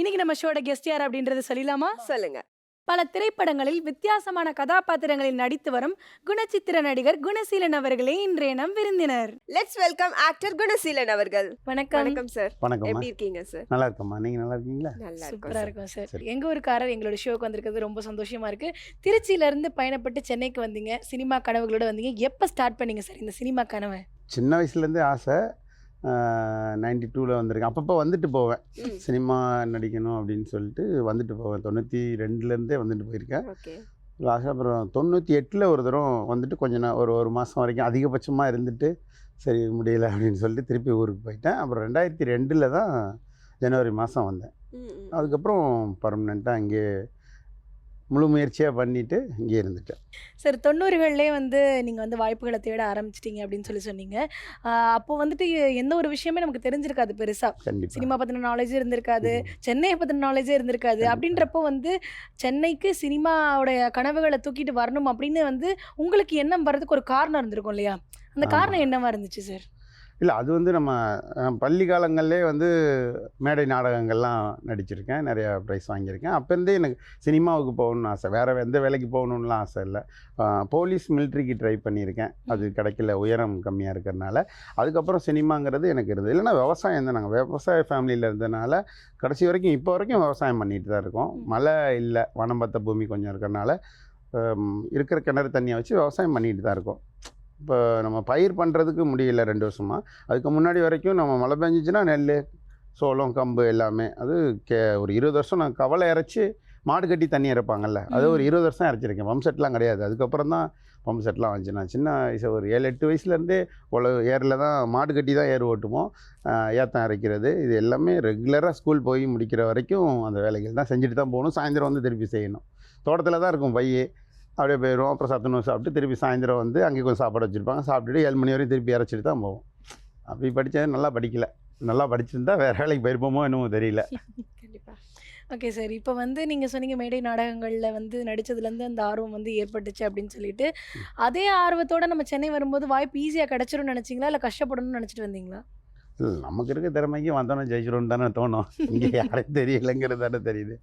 இன்னைக்கு நம்ம ஷோட கெஸ்ட் யார் அப்படின்றத சொல்லிடலாமா? சொல்லுங்க. பல திரைப்படங்களில் வித்தியாசமான கதாபாத்திரங்களில் நடித்து வரும் குணச்சித்திர நடிகர் குணசீலன் அவர்களே இன்றைய நம் விருந்தினர். லெட்ஸ் வெல்கம் ஆக்டர் குணசீலன் அவர்கள். வணக்கம். வணக்கம் சார் வணக்கம்மா. எப்படி இருக்கீங்க சார் நல்லா இருக்கம்மா. நீங்கள் நல்லா இருக்கீங்களா? நல்லா சூப்பரா இருக்கும் சார். எங்க ஊருக்காரர் எங்களோட ஷோக்கு வந்திருக்கிறது ரொம்ப சந்தோஷமா இருக்கு. திருச்சியில இருந்து பயணப்பட்டு சென்னைக்கு வந்தீங்க. சினிமா கனவுகளோட வந்தீங்க. எப்ப ஸ்டார்ட் பண்ணீங்க சார் இந்த சினிமா கனவை? சின்ன வயசுலேருந்தே ஆசை. நைன்டி டூவில் வந்திருக்கேன். அப்பப்போ வந்துட்டு போவேன். சினிமா நடிக்கணும் அப்படின்னு சொல்லிட்டு வந்துட்டு போவேன். தொண்ணூற்றி ரெண்டுலேருந்தே வந்துட்டு போயிருக்கேன். லாஸ்ட்டாக அப்புறம் தொண்ணூற்றி எட்டில் ஒரு தரம் வந்துட்டு கொஞ்ச நாள் ஒரு ஒரு மாதம் வரைக்கும் அதிகபட்சமாக இருந்துட்டு சரி முடியல அப்படின்னு சொல்லிட்டு திருப்பி ஊருக்கு போயிட்டேன். அப்புறம் ரெண்டாயிரத்தி ரெண்டில் தான் ஜனவரி மாதம் வந்தேன். அதுக்கப்புறம் பர்மனெண்ட்டாக அங்கே முழு முயற்சியாக பண்ணிவிட்டு இங்கே இருந்துட்டேன். சார் தொண்ணூறுகள்லேயே வந்து நீங்கள் வந்து வாய்ப்புகளை தேட ஆரம்பிச்சிட்டீங்க அப்படின்னு சொல்லி சொன்னீங்க. அப்போ வந்துட்டு எந்த ஒரு விஷயமே நமக்கு தெரிஞ்சிருக்காது பெருசா. கண்டிப்பாக சினிமா பற்றின நாலேஜே இருந்திருக்காது சென்னையை பற்றின நாலேஜே இருந்திருக்காது. அப்படின்றப்போ வந்து சென்னைக்கு சினிமாவுடைய கனவுகளை தூக்கிட்டு வரணும் அப்படின்னு வந்து உங்களுக்கு எண்ணம் வர்றதுக்கு ஒரு காரணம் இருந்திருக்கும் இல்லையா? அந்த. காரணம் என்னவா இருந்துச்சு சார்? இல்லை அது வந்து நம்ம பள்ளி காலங்கள்லே வந்து மேடை நாடகங்கள்லாம் நடிச்சிருக்கேன். நிறையா ப்ரைஸ் வாங்கியிருக்கேன். அப்போருந்தே எனக்கு சினிமாவுக்கு போகணும்னு ஆசை. வேறு எந்த வேலைக்கு போகணுன்னுலாம் ஆசை இல்லை. போலீஸ் மிலிட்ரிக்கு ட்ரை பண்ணியிருக்கேன். அது கிடைக்கல. உயரம் கம்மியாக இருக்கிறனால அதுக்கப்புறம் சினிமாங்கிறது எனக்கு இருந்தது. இல்லைன்னா விவசாயம் தான் நாங்கள் விவசாய ஃபேமிலியில் இருந்ததுனால கடைசி வரைக்கும் இப்போ வரைக்கும் விவசாயம் பண்ணிட்டு தான் இருக்கோம். மழை இல்லை. வனம்பத்த பூமி கொஞ்சம் இருக்கிறனால இருக்கிற கிணறு தண்ணியை வச்சு விவசாயம் பண்ணிட்டு தான் இருக்கோம். இப்போ நம்ம பயிர் பண்ணுறதுக்கு முடியல ரெண்டு வருஷமாக அதுக்கு முன்னாடி வரைக்கும் நம்ம மழை பெஞ்சிச்சுன்னா நெல் சோளம் கம்பு எல்லாமே. அது கே ஒரு இருபது வருஷம் நான் கவலை இறச்சி மாடு கட்டி தண்ணி இறப்பாங்கல்ல அது ஒரு. இருபது வருஷம் இறச்சிருக்கேன் பம்ப் செட்லாம் கிடையாது. அதுக்கப்புறம் தான் பம்ப் செட்லாம் வந்துச்சு. நான் சின்ன வயசு ஒரு ஏழு எட்டு வயசுலேருந்தே உழவு ஏரில் தான் மாடு கட்டி தான் ஏர் ஓட்டுவோம். ஏத்தம் இறைக்கிறது இது எல்லாமே ரெகுலராக ஸ்கூல் போய் முடிக்கிற வரைக்கும் அந்த வேலைகள் தான் செஞ்சுட்டு தான் போகணும். சாயந்தரம் வந்து திருப்பி செய்யணும். தோட்டத்தில் தான் இருக்கும் பையே. அப்படியே போயிடுவோம். அப்புறம் சத்துணவு சாப்பிட்டு திருப்பி சாயந்தரம் வந்து அங்கே கொஞ்சம் சாப்பாடு வச்சுருப்பாங்க. சாப்பிட்டுட்டு ஏழு மணி வரையும் திருப்பி இறச்சிட்டு தான் போவோம். அப்படி படித்தது நல்லா படிக்கல. நல்லா படிச்சிருந்தா வேறு வேலைக்கு போயிருப்போமோ என்னமோ தெரியல. கண்டிப்பா. ஓகே சார் இப்போ வந்து நீங்கள் சொன்னீங்க மேடை நாடகங்களில் வந்து நடிச்சதுலேருந்து அந்த ஆர்வம் வந்து ஏற்பட்டுச்சு அப்படின்னு சொல்லிட்டு. அதே ஆர்வத்தோட நம்ம சென்னை வரும்போது வாய்ப்பு ஈஸியாக கிடைச்சிரும்னு நினச்சிங்களா? இல்லை கஷ்டப்படணும்னு நினச்சிட்டு வந்தீங்களா? இல்லை நமக்கு இருக்க திறமைக்கு வந்தோன்னே ஜெயிச்சிரும்னு தானே தோணும். இங்கே யாரும் தெரியலைங்கிறது தானே தெரியுது.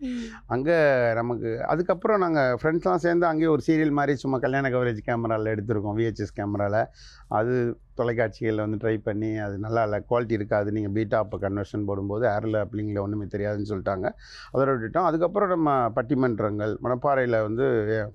அங்கே நமக்கு அதுக்கப்புறம் நாங்கள் ஃப்ரெண்ட்ஸ்லாம் சேர்ந்து அங்கேயே ஒரு சீரியல் மாதிரி சும்மா கல்யாண கவரேஜ் கேமராவில் எடுத்திருக்கோம் விஹெச்எஸ் கேமராவில் அது தொலைக்காட்சிகளில் வந்து ட்ரை பண்ணி அது நல்லா இல்லை குவாலிட்டி இருக்காது நீங்கள் பீட்டா அப்போ கன்வர்ஷன் போடும்போது ஏரில் அப்ளிங்கில் ஒன்றுமே தெரியாதுன்னு சொல்லிட்டாங்க. அதோட விட்டுட்டோம். அதுக்கப்புறம் நம்ம பட்டிமன்றங்கள் மணப்பாறையில் வந்து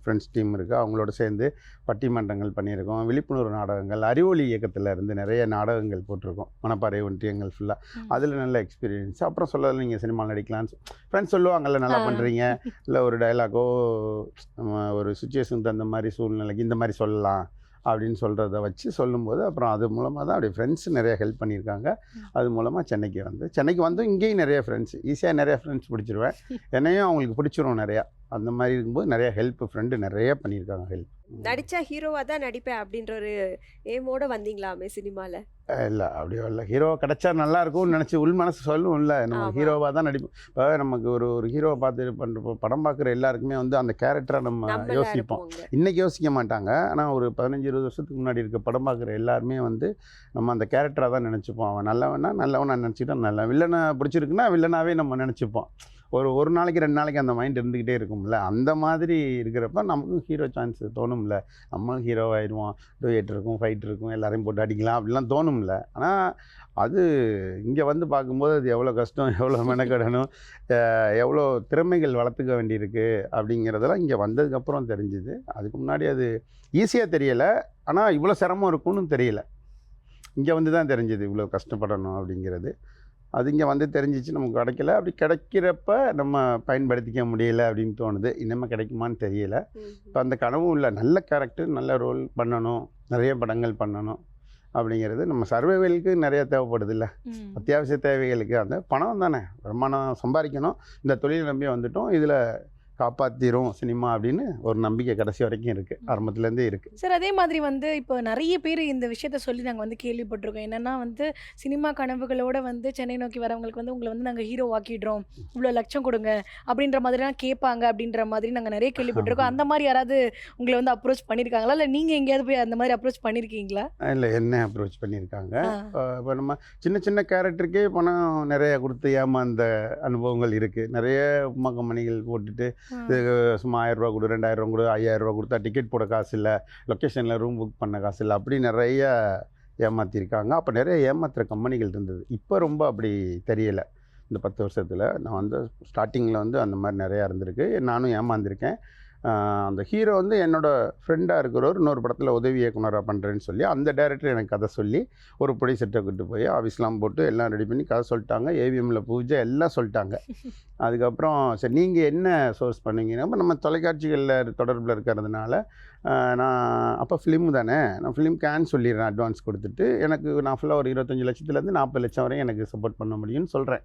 ஃப்ரெண்ட்ஸ் டீம் இருக்குது அவங்களோட சேர்ந்து பட்டிமன்றங்கள் பண்ணியிருக்கோம். விழிப்புணர்வு நாடகங்கள் அறிவொளி இயக்கத்தில் இருந்து நிறைய நாடகங்கள் போட்டிருக்கோம். மணப்பாறை ஒன்றியங்கள் ஃபுல்லாக அதில் நல்ல எக்ஸ்பீரியன்ஸ் அப்புறம் சொல்ல நீங்கள் சினிமா நடிக்கலான்னு ஃப்ரெண்ட்ஸ் சொல்லுவாங்கல்ல நல்லா. பண்ணுறீங்க இல்லை ஒரு டைலாகோ நம்ம ஒரு சுச்சுவேஷனுக்கு தகுந்த மாதிரி சூழ்நிலைக்கு இந்த மாதிரி சொல்லலாம். அப்படின்னு சொல்கிறத வச்சு சொல்லும்போது அப்புறம் அது மூலமாக தான் அப்படியே ஃப்ரெண்ட்ஸ் நிறைய ஹெல்ப் பண்ணியிருக்காங்க. அது மூலமாக சென்னைக்கு வந்து சென்னைக்கு வந்து இங்கேயும் நிறைய ஃப்ரெண்ட்ஸ் ஈஸியாக நிறைய ஃப்ரெண்ட்ஸ் பிடிச்சிருவேன். என்னையும் அவங்களுக்கு பிடிச்சிரும் நிறையா. அந்த மாதிரி இருக்கும்போது நிறைய ஹெல்ப் ஃப்ரெண்டு நிறைய பண்ணியிருக்காங்க ஹெல்ப் நடிச்சா ஹீரோவா தான் நடிப்பேன் அப்படின்ற ஒரு ஏமோட வந்தீங்களாமே சினிமால? இல்லை. அப்படியே இல்லை. ஹீரோ கிடைச்சா நல்லா இருக்கும்னு நினச்சி உள் மனசு சொல்லுவோம்ல நம்ம ஆமா. ஹீரோவாக தான் நடிப்போம். இப்போ நமக்கு ஒரு ஒரு ஹீரோவை பார்த்து பண்ணுறப்போ படம் பார்க்குற எல்லாருக்குமே வந்து அந்த கேரக்டரை நம்ம யோசிப்போம். இன்றைக்கி யோசிக்க மாட்டாங்க. ஆனால் ஒரு பதினஞ்சு இருபது வருஷத்துக்கு முன்னாடி இருக்க படம் பார்க்குற எல்லாருமே வந்து நம்ம அந்த கேரக்டராக தான் நினச்சிப்போம். அவன் நல்லவனா நல்லவனா நினச்சிக்கிட்டா நல்ல வில்லனை பிடிச்சிருக்குன்னா வில்லனாவே நம்ம நினச்சிப்போம். ஒரு ஒரு நாளைக்கு ரெண்டு நாளைக்கு அந்த மைண்ட் இருந்துக்கிட்டே இருக்கும்ல. அந்த மாதிரி இருக்கிறப்ப நமக்கும் ஹீரோ சான்ஸ் தோணும்ல. நம்மளும் ஹீரோ ஆயிடுவோம். டூயட் இருக்கும் ஃபைட் இருக்கும் எல்லாரையும் போட்டு அடிக்கலாம் அப்படிலாம் தோணும்ல. ஆனால் அது இங்கே வந்து பார்க்கும்போது அது எவ்வளோ கஷ்டம் எவ்வளோ மெனக்கடணும் எவ்வளோ திறமைகள் வளர்த்துக்க வேண்டியிருக்கு அப்படிங்கிறதெல்லாம் இங்கே வந்ததுக்கப்புறம் தெரிஞ்சுது. அதுக்கு முன்னாடி அது ஈஸியாக தெரியலை. ஆனால் இவ்வளோ சிரமம் இருக்கும்னு தெரியல. இங்கே வந்து தான் தெரிஞ்சுது இவ்வளோ கஷ்டப்படணும் அப்படிங்கிறது. அது இங்கே வந்து தெரிஞ்சிச்சு நமக்கு கிடைக்கல. அப்படி கிடைக்கிறப்ப நம்ம பயன்படுத்திக்க முடியல அப்படின்னு தோணுது. இன்னமே கிடைக்குமான்னு தெரியல. இப்போ அந்த கனவும் இல்லை. நல்ல கேரக்டர் நல்ல ரோல் பண்ணணும். நிறைய படங்கள் பண்ணணும் அப்படிங்கிறது நம்ம சர்வைவலுக்கு நிறைய தேவைப்படுது இல்லை. ம். அத்தியாவசிய தேவைகளுக்கு. அந்த பணம் தானே. வருமானம் சம்பாதிக்கணும். இந்த தொழிலை நம்பி வந்துட்டோம். இதில் காப்பாற்றிரும் சினிமா அப்படின்னு ஒரு நம்பிக்கை கடைசி வரைக்கும் இருக்குது ஆரம்பத்துலேருந்தே இருக்குது சார் அதே மாதிரி வந்து இப்போ நிறைய பேர் இந்த விஷயத்த சொல்லி நாங்கள் வந்து கேள்விப்பட்டிருக்கோம். என்னன்னா வந்து சினிமா கனவுகளோட வந்து சென்னை நோக்கி வரவங்களுக்கு வந்து உங்களை வந்து நாங்கள் ஹீரோ ஆக்கிடுறோம். இவ்வளோ லட்சம் கொடுங்க அப்படின்ற மாதிரிலாம் கேட்பாங்க அப்படின்ற மாதிரி நாங்கள் நிறைய கேள்விப்பட்டிருக்கோம். அந்த மாதிரி யாராவது உங்களை வந்து அப்ரோச் பண்ணியிருக்காங்களா இல்லை நீங்கள் எங்கேயாவது போய் அந்த மாதிரி அப்ரோச் பண்ணியிருக்கீங்களா இல்லை என்ன அப்ரோச் பண்ணியிருக்காங்க. இப்போ நம்ம சின்ன சின்ன கேரக்டருக்கே பணம் நிறைய கொடுத்து ஏமாந்த அனுபவங்கள் இருக்குது நிறைய உமா கம்பெனிகள் போட்டுட்டு சும்மா ஆயிரரூபா கொடு ரெண்டாயிரம் ரூபா கொடு ஐயாயிரம் ரூபா கொடுத்தா டிக்கெட் போட காசு இல்லை. லொக்கேஷனில் ரூம் புக் பண்ண காசு இல்லை. அப்படி நிறைய ஏமாற்றிருக்காங்க அப்போ நிறைய ஏமாத்துகிற கம்பெனிகள் இருந்தது. இப்போ ரொம்ப அப்படி தெரியலை. இந்த பத்து வருஷத்தில் நான் வந்து ஸ்டார்டிங்கில் வந்து அந்த மாதிரி நிறையா இருந்திருக்கு. நானும் ஏமாந்துருக்கேன். அந்த ஹீரோ வந்து என்னோட ஃப்ரெண்டாக இருக்கிறவர் இன்னொரு படத்தில் உதவி இயக்குனராக பண்ணுறேன்னு சொல்லி அந்த டைரக்டர் எனக்கு கதை சொல்லி ஒரு ப்ரொடியூசர்கிட்ட கூட்டு போய் ஆஃபீஸ்லாம் போட்டு எல்லாம் ரெடி பண்ணி கதை சொல்லிட்டாங்க. ஏவிஎம்மில் பூஜை எல்லாம் சொல்லிட்டாங்க. அதுக்கப்புறம் சரி நீங்கள் என்ன சோர்ஸ் பண்ணீங்கன்னா நம்ம தொலைக்காட்சிகளில் தொடர்பில் இருக்கிறதுனால நான் அப்போ ஃபிலிம் தானே நான் ஃபிலிம் கேன் சொல்லிடுறேன் அட்வான்ஸ் கொடுத்துட்டு எனக்கு நான் ஃபுல்லாக ஒரு இருபத்தஞ்சி லட்சத்துலேருந்து நாற்பது லட்சம் வரையும் எனக்கு சப்போர்ட் பண்ண முடியும்னு சொல்கிறேன்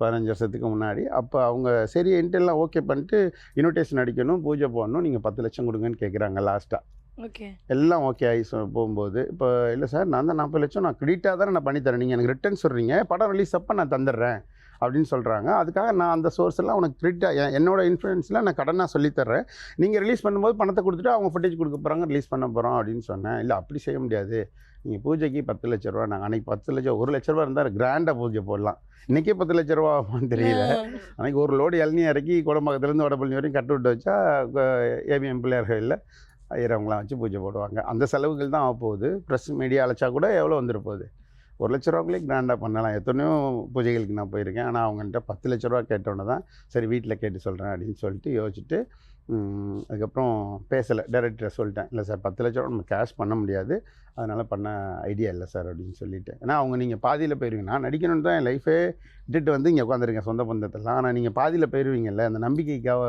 பதினஞ்சு வருஷத்துக்கு முன்னாடி. அப்போ அவங்க சரி எல்லாம் ஓகே பண்ணிட்டு இன்விடேஷன் அடிக்கணும் பூஜை போடணும் நீங்கள் பத்து லட்சம் கொடுங்கன்னு கேட்குறாங்க லாஸ்ட்டாக ஓகே எல்லாம் ஓகே ஆகி போகும்போது இப்போ இல்லை சார் நான் தான் நாற்பது லட்சம் நான் கிரெடிட்டாக தானே நான் பண்ணித்தரேன் நீங்கள் எனக்கு ரிட்டர்ன் சொல்கிறீங்க படம் ரிலீஸ் அப்போ நான் தந்துடுறேன் அப்படின்னு சொல்கிறாங்க அதுக்காக நான் அந்த சோர்ஸ் எல்லாம் உனக்கு கிரெடிட்டாக என்னோட இன்ஃப்ளூயன்ஸில் நான் கடனாக சொல்லித்தர்றேன் நீங்கள் ரிலீஸ் பண்ணும்போது பணத்தை கொடுத்துட்டு அவங்க ஃபுட்டேஜ் கொடுக்க போகிறாங்க ரிலீஸ் பண்ண போகிறோம் அப்படின்னு சொன்னேன். இல்லை அப்படி செய்ய முடியாது. நீங்கள் பூஜைக்கு பத்து லட்ச ரூபா நாங்கள் அன்றைக்கி பத்து லட்சம் ஒரு லட்ச ரூபா இருந்தால் கிராண்டாக பூஜை போடலாம். இன்றைக்கே பத்து லட்ச ரூபா ஆகுமான்னு தெரியல. அன்றைக்கி ஒரு லோடு இளநீ இறக்கி குடம்பக்கத்துலேருந்து வடபழனி வரைக்கும் கட்டு விட்டு வச்சா ஏபிஎம் பிள்ளையார்களில் ஐயரவங்களாம் வச்சு பூஜை போடுவாங்க. அந்த செலவுகள் தான் ஆக போகுது. ப்ரெஸ் மீடியா அழைச்சா கூட எவ்வளோ வந்துட போகுது? ஒரு லட்ச ரூபாக்குள்ளே கிராண்டாக பண்ணலாம். எத்தனையோ பூஜைகளுக்கு நான் போயிருக்கேன். ஆனால் அவங்கள்ட்ட பத்து லட்ச ரூபா கேட்டோன்னே தான் சரி வீட்டில் கேட்டு சொல்கிறேன் அப்படின்னு சொல்லிட்டு யோசிச்சுட்டு அதுக்கப்புறம் பேசலை. டேரக்டரை சொல்லிட்டேன். இல்லை சார் பத்து லட்சம் நம்ம கேஷ் பண்ண முடியாது. அதனால் பண்ண ஐடியா இல்லை சார் அப்படின்னு சொல்லிட்டு. ஏன்னா அவங்க நீங்கள் பாதியில் போயிருவீங்க. நான் நடிக்கணும்னு தான் என் லைஃபே விட்டுட்டு வந்து இங்கே உட்காந்துருக்கேன் சொந்த பந்தத்தெல்லாம் ஆனால் நீங்கள் பாதியில் போயிருவீங்கல்ல அந்த நம்பிக்கைக்காக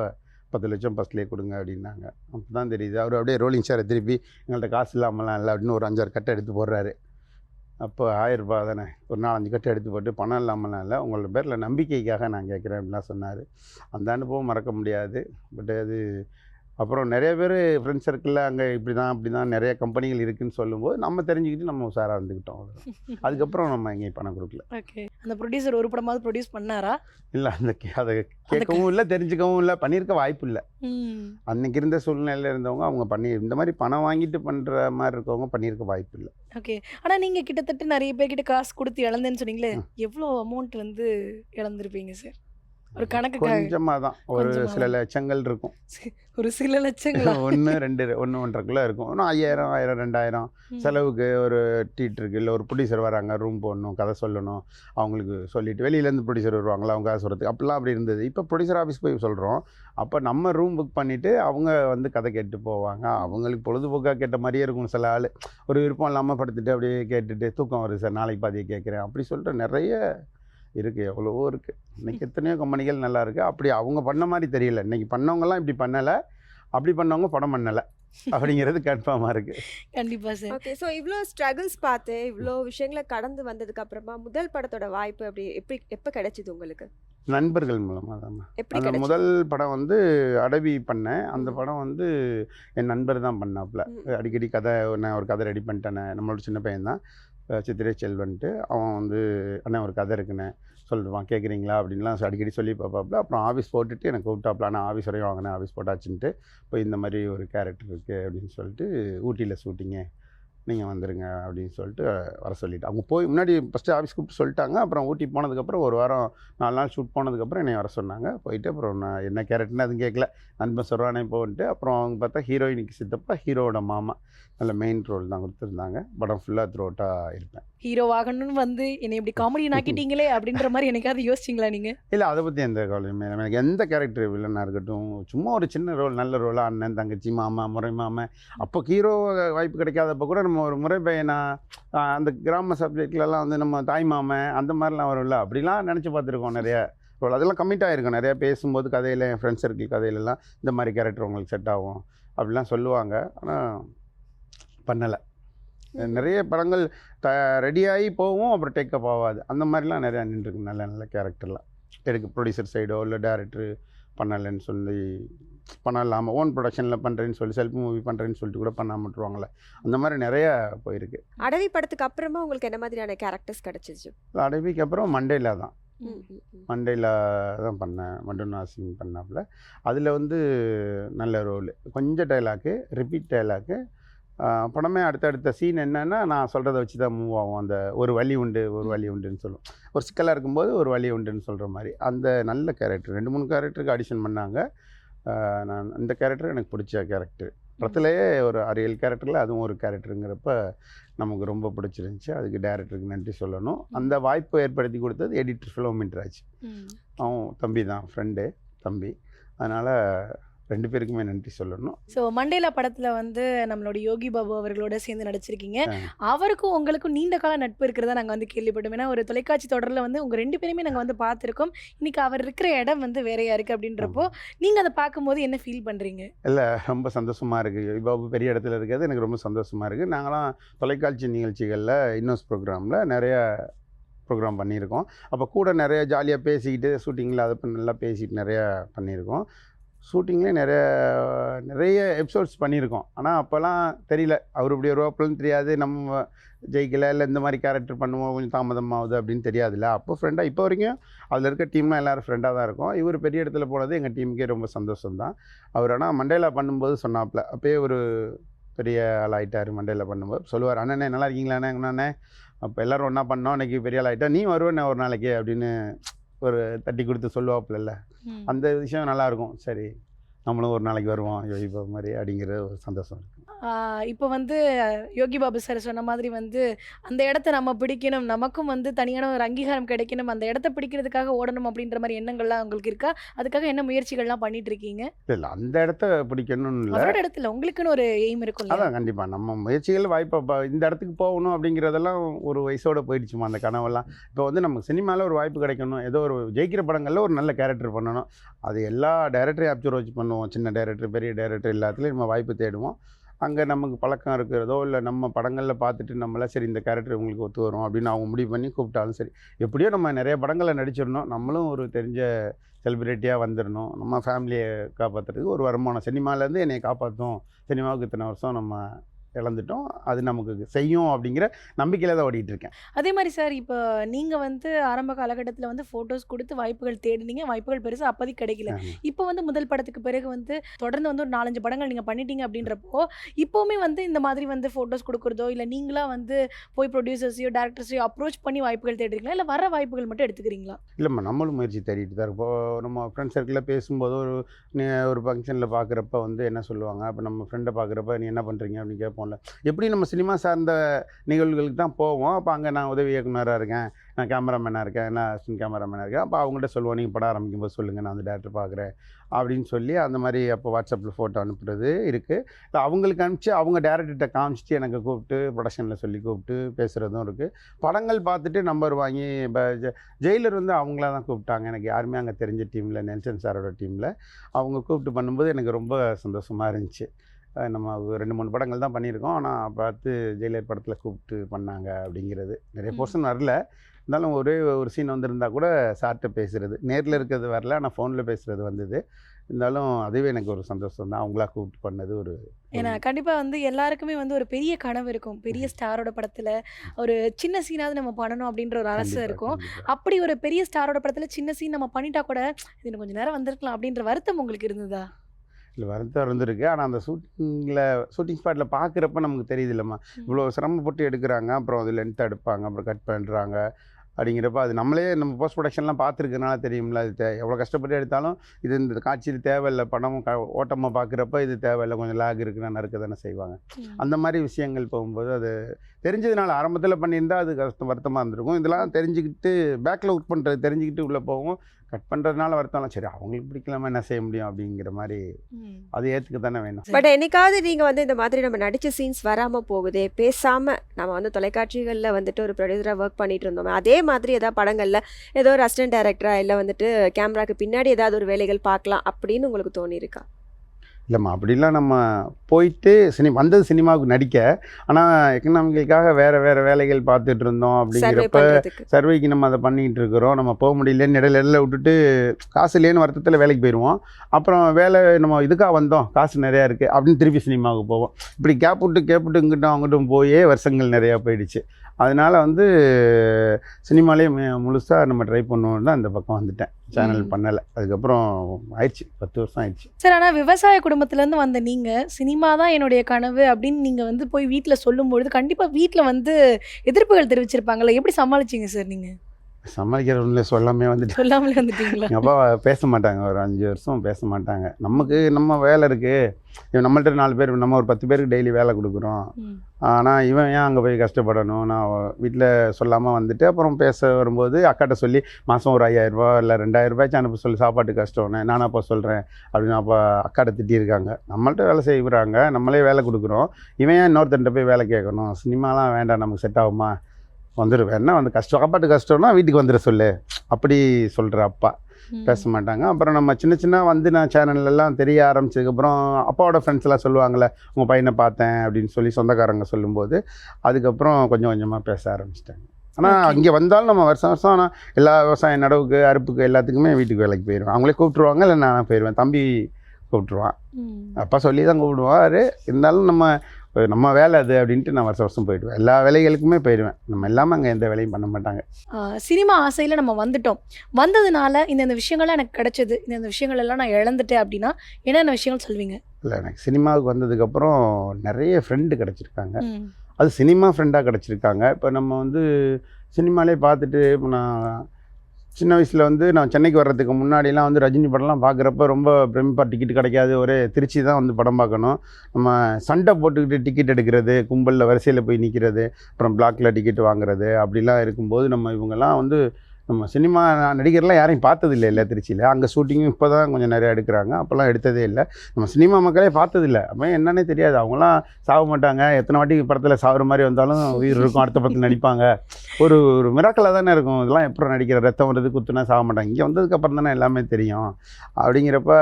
பத்து லட்சம் ஃபஸ்ட்லேயே கொடுங்க அப்படின்னாங்க. அப்போ தான் தெரியுது. அவர் அப்படியே ரோலிங் சாரை திருப்பி எங்கள்கிட்ட காசு இல்லாமலாம் இல்லை அப்படின்னு ஒரு அஞ்சாறு கட்டை எடுத்து போடுறாரு. அப்போ ஆயிரம் ரூபாய் தானே? ஒரு நாலஞ்சு கட்டு எடுத்து போட்டு பணம் இல்லாமலாம் இல்லை உங்களோட பேரில் நம்பிக்கைக்காக நான் கேட்குறேன் அப்படின்லாம் சொன்னார். அந்த அனுபவம் மறக்க முடியாது. பட் அது அப்புறம் நிறைய பேர் ஃப்ரெண்ட்ஸ் சர்க்கிளில் அங்கே இப்படி தான் அப்படி தான் நிறைய கம்பெனிகள் இருக்குன்னு சொல்லும்போது நம்ம தெரிஞ்சுக்கிட்டு நம்ம உஷாராக இருந்துக்கிட்டோம். அதுக்கப்புறம் நம்ம எங்கேயும் பணம் கொடுக்கல. ஓகே அந்த ப்ரொடியூசர் ஒரு படமாவது ப்ரொடியூஸ் பண்ணாரா? இல்லை அந்த அதை கேட்கவும் இல்லை தெரிஞ்சுக்கவும் இல்லை பண்ணியிருக்க வாய்ப்பு இல்லை. அன்னைக்கு இருந்த சூழ்நிலையில் இருந்தவங்க அவங்க பண்ணி இந்த மாதிரி பணம் வாங்கிட்டு பண்ணுற மாதிரி இருக்கவங்க பண்ணியிருக்க வாய்ப்பு இல்லை. ஓகே ஆனால் நீங்கள் கிட்டத்தட்ட நிறைய பேர்கிட்ட காசு கொடுத்து இழந்தேன்னு சொன்னீங்களே எவ்வளோ அமௌண்ட் வந்து இழந்திருப்பீங்க சார் ஒரு கணக்குக்காக. கொஞ்சமாக தான் ஒரு சில. லட்சங்கள் இருக்கும். ஒரு சில லட்சங்களா? ஒன்று ரெண்டு ஒன்று ஒன்றரைக்குள்ளே இருக்கும். இன்னும் ஐயாயிரம் ஆயிரம் ரெண்டாயிரம். செலவுக்கு ஒரு டீட்டருக்கு இல்லை ஒரு ப்ரொடியூசர் வராங்க ரூம் போடணும் கதை சொல்லணும். அவங்களுக்கு சொல்லிட்டு வெளியிலேருந்து ப்ரொடியூசர் வருவாங்களா அவங்க கதை சொல்கிறதுக்கு அப்போல்லாம் அப்படி இருந்தது. இப்போ ப்ரொடியூசர் ஆஃபீஸ் போய் சொல்கிறோம் அப்போ நம்ம ரூம் புக் பண்ணிவிட்டு அவங்க வந்து கதை கேட்டு போவாங்க. அவங்களுக்கு பொழுதுபோக்காக கேட்ட மாதிரியே இருக்கும் சில ஆள். ஒரு விருப்பம் இல்லாமல் படுத்துட்டு அப்படியே கேட்டுட்டு தூக்கம் வருது. சார் நாளைக்கு பாதியை கேட்குறேன். அப்படி சொல்லிட்டு நிறைய இருக்குது எவ்வளவோ இருக்குது இன்றைக்கி எத்தனையோ கம்பெனிகள் நல்லா இருக்குது அப்படி அவங்க பண்ண மாதிரி தெரியல. இன்றைக்கி பண்ணவங்கலாம் இப்படி பண்ணலை. அப்படி பண்ணவங்க படம் பண்ணலை. அப்படிங்கிறது கன்ஃபார்மாக இருக்குது கண்டிப்பா சார். ஓகே ஸோ இவ்வளோ ஸ்ட்ரகிள்ஸ் பார்த்து இவ்வளோ விஷயங்களை கடந்து வந்ததுக்கு அப்புறமா முதல் படத்தோட வாய்ப்பு அப்படி எப்படி எப்போ கிடைச்சிது உங்களுக்கு? நண்பர்கள் மூலமாக தான் எப்படி அந்த முதல் படம் வந்து அடவி பண்ணேன். அந்த படம் வந்து என் நண்பர் தான் பண்ணாப்புல. அடிக்கடி கதை நான் ஒரு கதை ரெடி பண்ணிட்டேனே. நம்மளோட சின்ன பையன் தான் சித்திரை செல்வன்ட்டு அவன் வந்து அண்ணன் ஒரு கதை இருக்குண்ணே சொல்லிடுவான் கேட்குறீங்களா அப்படின்லாம் அடிக்கடி சொல்லி பார்ப்பாப்புல. அப்புறம் ஆஃபீஸ் போட்டுட்டு எனக்கு கூப்பிட்டாப்புல நான் ஆஃபீஸ் வரையும் வாங்கினேன் ஆஃபீஸ் போட்டாச்சுன்ட்டு இப்போ இந்த மாதிரி ஒரு கேரக்டர் இருக்குது அப்படின்னு சொல்லிட்டு ஊட்டியில் ஷூட்டிங்கு நீங்கள் வந்துடுங்க அப்படின்னு சொல்லிட்டு வர சொல்லிட்டு. அவங்க போய் முன்னாடி ஃபஸ்ட்டு ஆஃபீஸ் கூப்பிட்டு சொல்லிட்டாங்க. அப்புறம் ஊட்டி போனதுக்கப்புறம் ஒரு வாரம் நாலு நாள் ஷூட் போனதுக்கப்புறம் என்னை வர சொன்னாங்க. போயிட்டு அப்புறம் நான் என்ன கேரக்டர்னு அதுவும் கேட்கல நண்பன் சொல்கிறானே போன்ட்டு அப்புறம் அவங்க பார்த்தா ஹீரோயினுக்கு சித்தப்பா ஹீரோவோட மாமா. நல்ல மெயின் ரோல் தான் கொடுத்துருந்தாங்க. படம் ஃபுல்லாக த்ரோட்டாக இருப்பேன். ஹீரோ ஆகணும்னு வந்து என்னை இப்படி காமெடி ஆக்கிட்டீங்களே அப்படின்ற மாதிரி எனக்காவது யோசிச்சிங்களா நீங்க? இல்லை அதை பற்றி எந்த கவலையுமே. எனக்கு எந்த கேரக்டர் வில்லனாக இருக்கட்டும் சும்மா ஒரு சின்ன ரோல் நல்ல ரோலாக அண்ணன் தங்கச்சி மாமா முறை மாமன் அப்போ ஹீரோ வாய்ப்பு கிடைக்காதப்போ கூட நம்ம ஒரு முறை பையனா அந்த கிராம சப்ஜெக்ட்லலாம் வந்து நம்ம தாய் மாமன் அந்த மாதிரிலாம் வரும்ல. அப்படிலாம் நினச்சி பார்த்துருக்கோம் நிறைய ரோல் அதெல்லாம் கமிட் ஆகிருக்கும் நிறைய பேசும்போது கதையில் என் ஃப்ரெண்ட்ஸ் சர்க்கிள் கதையிலலாம் இந்த மாதிரி கேரக்டர் உங்களுக்கு செட் ஆகும். அப்படிலாம் சொல்லுவாங்க. ஆனால் பண்ணலை. நிறைய படங்கள் த ரெடியாகி போகும் அப்புறம் டேக்கப் ஆகாது. அந்த மாதிரிலாம் நிறையா நின்றுருக்கு நல்ல நல்ல கேரக்டர்லாம் எடுக்க ப்ரொடியூசர் சைடோ இல்லை டேரக்டரு பண்ணலைன்னு சொல்லி பண்ணலாமல் ஓன் ப்ரொடக்ஷனில் பண்ணுறேன்னு சொல்லி செல்ஃப் மூவி பண்ணுறேன்னு சொல்லிட்டு கூட பண்ணாம விட்டுருவாங்களே அந்த மாதிரி நிறைய போயிருக்கு. அடவி படத்துக்கு அப்புறமா உங்களுக்கு என்ன மாதிரியான கேரக்டர்ஸ் கிடைச்சிச்சு? அடைவிக்கு அப்புறம் மண்டேல தான். ம், ம், ம். மண்டேல தான் பண்ணேன். மண்டுனா சிங் பண்ணாப்புல. அதில் வந்து நல்ல ரோல் கொஞ்சம் டைலாக்கு ரிப்பீட் டைலாக்கு படமே அடுத்தடுத்த சீன் என்னன்னா நான் சொல்கிறத வச்சு தான் மூவ் ஆகும். அந்த ஒரு வழி உண்டு ஒரு வழி உண்டுன்னு சொல்லும். ஒரு சிக்கலாக இருக்கும்போது ஒரு வழி உண்டுன்னு சொல்கிற மாதிரி. அந்த நல்ல கேரக்டர் ரெண்டு மூணு கேரக்டருக்கு ஆடிஷன் பண்ணாங்க. நான் அந்த கேரக்டர் எனக்கு பிடிச்ச கேரக்டர் படத்துலேயே ஒரு ஏழு கேரக்டரில் அதுவும் ஒரு கேரக்டருங்கிறப்ப நமக்கு ரொம்ப பிடிச்சிருந்துச்சி. அதுக்கு டேரக்டருக்கு நன்றி சொல்லணும். அந்த வாய்ப்பை ஏற்படுத்தி கொடுத்தது எடிட்டர் ஃபிலோமின்ராஜ். அவன் தம்பி தான் ஃப்ரெண்டு தம்பி. அதனால் ரெண்டு பேருக்குமே நன்றி சொல்லணும். ஸோ மண்டேலா படத்துல வந்து நம்மளோட யோகி பாபு அவர்களோட சேர்ந்து நடிச்சிருக்கீங்க. அவருக்கும் உங்களுக்கும் நீண்ட கால நட்பு இருக்கிறதா நாங்கள் வந்து கேள்விப்பட்டோம். ஏன்னா ஒரு தொலைக்காட்சி தொடரில் வந்து உங்க ரெண்டு பேருமே நாங்கள் வந்து பார்த்துருக்கோம். இன்னைக்கு அவர் இருக்கிற இடம் வந்து வேறையா இருக்கு அப்படின்றப்போ நீங்க அதை பார்க்கும்போது என்ன ஃபீல் பண்றீங்க? ரொம்ப சந்தோஷமாக இருக்குது பாபு பெரிய இடத்துல இருக்கிறது எனக்கு ரொம்ப சந்தோஷமாக இருக்குது நாங்களாம் தொலைக்காட்சி நிகழ்ச்சிகளில் இன்னோஸ் ப்ரோக்ராமில் நிறைய ப்ரோக்ராம் பண்ணியிருக்கோம். அப்போ கூட நிறைய ஜாலியாக பேசிக்கிட்டு ஷூட்டிங்கில் அதை நல்லா பேசிட்டு நிறைய பண்ணியிருக்கோம். ஷூட்டிங்லேயே நிறைய நிறைய எபிசோட்ஸ் பண்ணியிருக்கோம். ஆனால் அப்போல்லாம் தெரியல. அவர் இப்படி வருவாப்புலன்னு தெரியாது. நம்ம ஜெயிக்கல. இல்லை இந்த மாதிரி கேரக்டர் பண்ணுவோம். கொஞ்சம் தாமதமாகுது அப்படின்னு தெரியாதுல்ல. அப்போ ஃப்ரெண்டாக இப்போ வரைக்கும் அதில் இருக்க டீம்லாம் எல்லோரும் ஃப்ரெண்டாக தான் இருக்கும். இவர் பெரிய இடத்துல போனது எங்கள் டீமுக்கே ரொம்ப சந்தோஷம் தான். அவர் ஆனால் மண்டேலா பண்ணும்போது சொன்னாப்புல அப்போயே ஒரு பெரிய ஆள் ஆகிட்டார் மண்டேலா பண்ணும்போது. சொல்லுவார் அண்ணனே நல்லா இருக்கீங்களாண்ணே அண்ணே அப்போ எல்லோரும் ஒன்றா பண்ணோம். இன்றைக்கி பெரிய ஆள் ஆகிட்டா நீ வருவேண்ணே ஒரு நாளைக்கு அப்படின்னு ஒரு தட்டி கொடுத்து சொல்லுவாப்புல அந்த விஷயம் நல்லாயிருக்கும். சரி நம்மளும் ஒரு நாளைக்கு வருவோம் யோகி மாதிரி அப்படிங்கிற ஒரு சந்தோஷம் இருக்குது இப்போ வந்து யோகி பாபு சார் சொன்ன மாதிரி வந்து அந்த இடத்த நம்ம பிடிக்கணும். நமக்கும் வந்து தனியான ஒரு அங்கீகாரம் கிடைக்கணும். அந்த இடத்த பிடிக்கிறதுக்காக ஓடணும் அப்படின்ற மாதிரி எண்ணங்கள்லாம் உங்களுக்கு இருக்கா? அதுக்காக என்ன முயற்சிகள்லாம் பண்ணிட்டு இருக்கீங்க? இல்லை அந்த இடத்த பிடிக்கணும்னு இல்லை. அவரோட இடத்துல உங்களுக்குன்னு ஒரு எய்ம் இருக்கும்? அதான் கண்டிப்பாக நம்ம முயற்சிகள் வாய்ப்பை இந்த இடத்துக்கு போகணும் அப்படிங்கிறதெல்லாம் ஒரு வயசோட போயிடுச்சுமா அந்த கனவெல்லாம். இப்போ வந்து நமக்கு சினிமாவில் ஒரு வாய்ப்பு கிடைக்கணும். ஏதோ ஒரு ஜெயிக்கிற படங்களில் ஒரு நல்ல கேரக்டர் பண்ணணும். அது எல்லா டைரக்டரையும் அப்சர்வ் வச்சு பண்ணுவோம். சின்ன டைரக்டர் பெரிய டைரக்டர் எல்லாத்துலேயும் நம்ம வாய்ப்பு தேடுவோம். அங்கே நமக்கு பழக்கம் இருக்கிறதோ இல்லை நம்ம படங்களில் பார்த்துட்டு நம்மளாம் சரி இந்த கேரக்டர் உங்களுக்கு ஒத்து வரும் அப்படின்னு அவங்க முடிவு பண்ணி கூப்பிட்டாலும் சரி. எப்படியோ நம்ம நிறைய படங்களில் நடிச்சிடணும். நம்மளும் ஒரு தெரிஞ்ச செலிப்ரிட்டியாக வந்துடணும். நம்ம ஃபேமிலியை காப்பாற்றுறதுக்கு ஒரு வருமானம். சினிமாலேருந்து என்னை காப்பாற்றும் சினிமாவுக்கு இத்தனை வருஷம் நம்ம இழந்துட்டோம். அது நமக்கு செய்யும் அப்படிங்கிற நம்பிக்கையில் தான் ஓடிட்டு இருக்கேன் அதே மாதிரி சார் இப்போ நீங்க வந்து ஆரம்ப காலகட்டத்தில் வந்து ஃபோட்டோஸ் கொடுத்து வாய்ப்புகள் தேடினீங்க. வாய்ப்புகள் பெருசு அப்போதைக்கு கிடைக்கல. இப்போ வந்து முதல் படத்துக்கு பிறகு வந்து தொடர்ந்து வந்து ஒரு நாலஞ்சு படங்கள் நீங்கள் பண்ணிட்டீங்க அப்படின்றப்போ இப்போவுமே வந்து இந்த மாதிரி வந்து ஃபோட்டோஸ் கொடுக்குறதோ இல்லை நீங்களா வந்து போய் ப்ரொடியூசர்ஸையோ டேரக்டர்ஸையோ அப்ரோச் பண்ணி வாய்ப்புகள் தேடுறீங்களா? இல்லை வர வாய்ப்புகள் மட்டும் எடுத்துக்கிறீங்களா? இல்லைம்மா நம்மளும் முயற்சி தேடிட்டு தான் இருப்போம் நம்ம ஃப்ரெண்ட்ஸ் சர்க்கிளில் பேசும்போது ஒரு ஒரு ஃபங்க்ஷனில் பார்க்குறப்ப வந்து என்ன சொல்லுவாங்க? அப்போ நம்ம ஃப்ரெண்டை பார்க்குறப்ப நீ என்ன பண்ணுறீங்க அப்படின்னு கேட்போம்ல எப்படி நம்ம சினிமா சார்ந்த நிகழ்வுகளுக்கு தான் போவோம். அப்போ அங்கே நான் உதவி இயக்குனராக இருக்கேன். நான் கேமராமேனாக இருக்கேன். நான் அசிஸ்டன்ட் கேமராமேனாக இருக்கேன். அப்போ அவங்கள்ட்ட சொல்லுவோம். நீங்கள் படம் ஆரம்பிக்கும் போது சொல்லுங்கள் நான் வந்து டேரக்டர் பார்க்குறேன். அப்படின்னு சொல்லி அந்த மாதிரி அப்போ வாட்ஸ்அப்பில் ஃபோட்டோ அனுப்புறது இருக்குது அவங்களுக்கு அனுப்பிச்சு அவங்க டேரக்டர்கிட்ட காமிச்சிட்டு எனக்கு கூப்பிட்டு ப்ரொடக்ஷனில் சொல்லி கூப்பிட்டு பேசுகிறதும் இருக்குது படங்கள் பார்த்துட்டு நம்பர் வாங்கி இப்போ ஜெயிலர் வந்து அவங்கள தான் கூப்பிட்டாங்க. எனக்கு யாருமே அங்கே தெரிஞ்ச டீமில் நெல்சன் சாரோட டீமில் அவங்க கூப்பிட்டு பண்ணும்போது எனக்கு ரொம்ப சந்தோஷமாக இருந்துச்சு. நம்ம ரெண்டு மூணு படங்கள் தான் பண்ணியிருக்கோம். ஆனால் பார்த்து ஜெயிலர் படத்தில் கூப்பிட்டு பண்ணாங்க அப்படிங்கிறது. நிறைய. போர்ஷன் வரல. இருந்தாலும் ஒரே ஒரு சீன் வந்திருந்தா கூட சார்கிட்ட பேசுகிறது நேரில் இருக்கிறது வரல. ஆனால் ஃபோனில் பேசுகிறது வந்தது. இருந்தாலும் அதுவே எனக்கு ஒரு சந்தோஷம் தான். அவங்களா கூப்பிட்டு பண்ணது ஒரு ஏன்னா கண்டிப்பாக வந்து எல்லாருக்குமே வந்து ஒரு பெரிய கனவு இருக்கும். பெரிய ஸ்டாரோட படத்தில் ஒரு சின்ன சீனாவது நம்ம பண்ணணும் அப்படின்ற ஒரு கண்டிப்பா, இருக்கும். அப்படி ஒரு பெரிய ஸ்டாரோட படத்தில் சின்ன சீன் நம்ம பண்ணிட்டா கூட இது கொஞ்சம் நேரம் வந்திருக்கலாம் அப்படின்ற வருத்தம் உங்களுக்கு இருந்ததா? இல்லை வருத்தம் இருந்திருக்கு. ஆனால் அந்த ஷூட்டிங்கில் ஷூட்டிங் ஸ்பாட்டில் பார்க்குறப்ப நமக்கு தெரியுது இல்லைம்மா இவ்வளோ சிரமப்பட்டு எடுக்கிறாங்க. அப்புறம் அது லென்த் எடுப்பாங்க. அப்புறம் கட் பண்ணுறாங்க அப்படிங்கிறப்ப அது நம்மளே நம்ம போஸ்ட் ப்ரொடக்ஷன்லாம் பார்த்துருக்கனால தெரியும்ல அது தே எவ்வளோ கஷ்டப்பட்டு எடுத்தாலும் இது இந்த காட்சியில் தேவையில்லை. படம் க ஓட்டமாக பார்க்குறப்ப இது தேவையில்லை. கொஞ்சம் லேக் இருக்குன்னா நறுக்க தானே செய்வாங்க. அந்த மாதிரி விஷயங்கள் போகும்போது அது தெரிஞ்சதுனால ஆரம்பத்தில் பண்ணியிருந்தா அது கஷ்டம் வருத்தமாக இருந்திருக்கும். இதெல்லாம் தெரிஞ்சுக்கிட்டு பேக்கில் ஒர்க் பண்ணுறது தெரிஞ்சுக்கிட்டு உள்ளே போகும் கட் பண்ணுறதுனால வருத்தம்லாம். சரி அவங்களுக்கு பிடிக்கலாமா என்ன செய்ய முடியும் அப்படிங்கிற மாதிரி. அது ஏற்றுக்க தானே வேணும். பட் என்னைக்காவது நீங்க வந்து இந்த மாதிரி நம்ம நடிச்ச சீன்ஸ் வராம போகுதே பேசாம நம்ம வந்து தொலைக்காட்சிகள்ல வந்துட்டு ஒரு ப்ரொடியூசரா ஒர்க் பண்ணிட்டு இருந்தோமே அதே மாதிரி ஏதாவது படங்கள்ல ஏதோ ஒரு அசிஸ்டன்ட் டைரக்டரா இல்ல வந்துட்டு கேமராக்கு பின்னாடி ஏதாவது ஒரு வேலைகள் பார்க்கலாம் அப்படின்னு உங்களுக்கு தோணி இருக்கா இல்லைம்மா அப்படிலாம் நம்ம போயிட்டு சினி வந்தது சினிமாவுக்கு நடிக்க. ஆனால் எக்கனாமிக்கலுக்காக வேறு வேறு வேலைகள் பார்த்துட்டு இருந்தோம் அப்படிங்கிறப்ப சர்வேக்கு நம்ம அதை பண்ணிகிட்டு இருக்கிறோம். நம்ம போக முடியலன்னு இடையில இடையில விட்டுட்டு காசு இல்லைன்னு வருத்தத்தில் வேலைக்கு போயிடுவோம் அப்புறம் வேலை நம்ம இதுக்காக வந்தோம். காசு நிறையா இருக்குது அப்படின்னு திருப்பி சினிமாவுக்கு போவோம். இப்படி கேப் விட்டு கேப் விட்டு இங்கிட்டும் அங்கிட்டும் போயே வருஷங்கள் நிறையா போயிடுச்சு. அதனால் வந்து சினிமாலே முழுசாக நம்ம ட்ரை பண்ணுவோம் தான் இந்த பக்கம் வந்துட்டேன். சேனல். பண்ணலை. அதுக்கப்புறம் ஆயிடுச்சு. பத்து வருஷம் ஆயிடுச்சு. சார் ஆனால் விவசாய குடும்பத்துலேருந்து வந்த நீங்கள் சினிமா தான் என்னுடைய கனவு அப்படின்னு நீங்கள் வந்து போய் வீட்டில் சொல்லும்பொழுது கண்டிப்பாக வீட்டில் வந்து எதிர்ப்புகள் தெரிவிச்சிருப்பாங்கல்ல. எப்படி சமாளிச்சீங்க சார் நீங்கள் சமாளிக்கிற ஒன்றும் சொல்லாமே வந்துட்டு. சொல்லாமலே வந்துட்டீங்களா? எங்கள் அப்பா பேச மாட்டாங்க ஒரு அஞ்சு வருஷம் பேச மாட்டாங்க நமக்கு நம்ம வேலை இருக்குது நம்மள்ட்ட நாலு பேர் நம்ம ஒரு பத்து பேருக்கு டெய்லி வேலை கொடுக்குறோம். ஆனால் இவன் ஏன் அங்கே போய் கஷ்டப்படணும்? நான் வீட்டில் சொல்லாமல் வந்துட்டு அப்புறம் பேச வரும்போது அக்காட்ட சொல்லி மாதம் ஒரு ஐயாயிரரூபா இல்லை ரெண்டாயிரரூபாய்ச்சு அனுப்ப சொல்லி சாப்பாட்டு கஷ்டம்னு நானும் அப்போ சொல்கிறேன் அப்படின்னு அப்போ அக்காட்ட திட்டியிருக்காங்க. நம்மள்ட்ட வேலை செய்கிறாங்க நம்மளே வேலை கொடுக்குறோம். இவன் ஏன் இன்னொருத்தன்ட்ட போய் வேலை கேட்கணும்? சினிமாலாம் வேண்டாம் நமக்கு செட் ஆகுமா? வந்துடுவேன் என்ன வந்து கஷ்டம்? சாப்பாட்டு கஷ்டம்னா வீட்டுக்கு வந்துட சொல்லு. அப்படி சொல்கிற அப்பா. பேச மாட்டாங்க. அப்புறம் நம்ம சின்ன சின்ன வந்து நான் சேனல்லாம் தெரிய ஆரம்பிச்சதுக்கப்புறம் அப்பாவோட ஃப்ரெண்ட்ஸ் எல்லாம் சொல்லுவாங்கள்ல உங்கள் பையனை பார்த்தேன் அப்படின்னு சொல்லி சொந்தக்காரங்க சொல்லும்போது அதுக்கப்புறம் கொஞ்சம் கொஞ்சமாக பேச ஆரம்பிச்சிட்டாங்க. ஆனால். இங்கே வந்தாலும் நம்ம வருஷம் வருஷம் ஆனால் எல்லா விவசாய நடவுக்கு அறுப்புக்கு எல்லாத்துக்குமே வீட்டுக்கு வேலைக்கு போயிடுவேன் அவங்களே கூப்பிட்ருவாங்க இல்லை நான் போயிடுவேன் தம்பி கூப்பிட்ருவான். அப்பா சொல்லி தான் கூப்பிடுவார். இருந்தாலும் நம்ம நம்ம வேலை அது அப்படின்ட்டு நான் வருஷம் வருஷம் போயிடுவேன். எல்லா வேலைகளுக்குமே போயிடுவேன். நம்ம இல்லாமல் அங்கே எந்த வேலையும் பண்ண மாட்டாங்க. சினிமா ஆசையில் நம்ம வந்துட்டோம். வந்ததுனால இந்தந்த விஷயங்கள்லாம் எனக்கு கிடைச்சது. இந்தந்த விஷயங்கள் எல்லாம் நான் இழந்துட்டேன் அப்படின்னா என்னென்ன விஷயங்கள் சொல்வீங்க? இல்லை எனக்கு சினிமாவுக்கு வந்ததுக்கப்புறம் நிறைய ஃப்ரெண்டு கிடச்சிருக்காங்க. அது சினிமா ஃப்ரெண்டாக கிடச்சிருக்காங்க. இப்போ நம்ம வந்து சினிமாலே பார்த்துட்டு இப்போ நான் சின்ன வயசில் வந்து நான் சென்னைக்கு வர்றதுக்கு முன்னாடிலாம் வந்து ரஜினி படம்லாம் பார்க்குறப்ப ரொம்ப பிரமிப்பா டிக்கெட் கிடைக்காது. ஒரே திருச்சி தான் வந்து படம் பார்க்கணும். நம்ம சண்டை போட்டுக்கிட்டு டிக்கெட் எடுக்கிறது கும்பலில் வரிசையில் போய் நிற்கிறது அப்புறம் பிளாக்கில் டிக்கெட் வாங்குறது அப்படிலாம் இருக்கும்போது நம்ம இவங்கெல்லாம் வந்து நம்ம சினிமா நடிகர்லாம் யாரையும் பார்த்ததில்லை இல்லை திருச்சியில். அங்கே ஷூட்டிங்கும் இப்போ தான் கொஞ்சம் நிறையா எடுக்கிறாங்க. அப்போல்லாம் எடுத்ததே இல்லை. நம்ம சினிமா மக்களே பார்த்ததில்ல. அப்போ என்னன்னே தெரியாது. அவங்களாம் சாக மாட்டாங்க. எத்தனை வாட்டி படத்தில் சாகுற மாதிரி வந்தாலும் உயிர் இருக்கும். அடுத்த படத்தில் நடிப்பாங்க. ஒரு ஒரு மிராக்கலாக தானே இருக்கும். இதெல்லாம் எப்போ நடிக்கிற ரத்தம் வருது குத்துனா சாக மாட்டாங்க. இங்கே வந்ததுக்கப்புறம் தானே எல்லாமே தெரியும். அப்படிங்கிறப்ப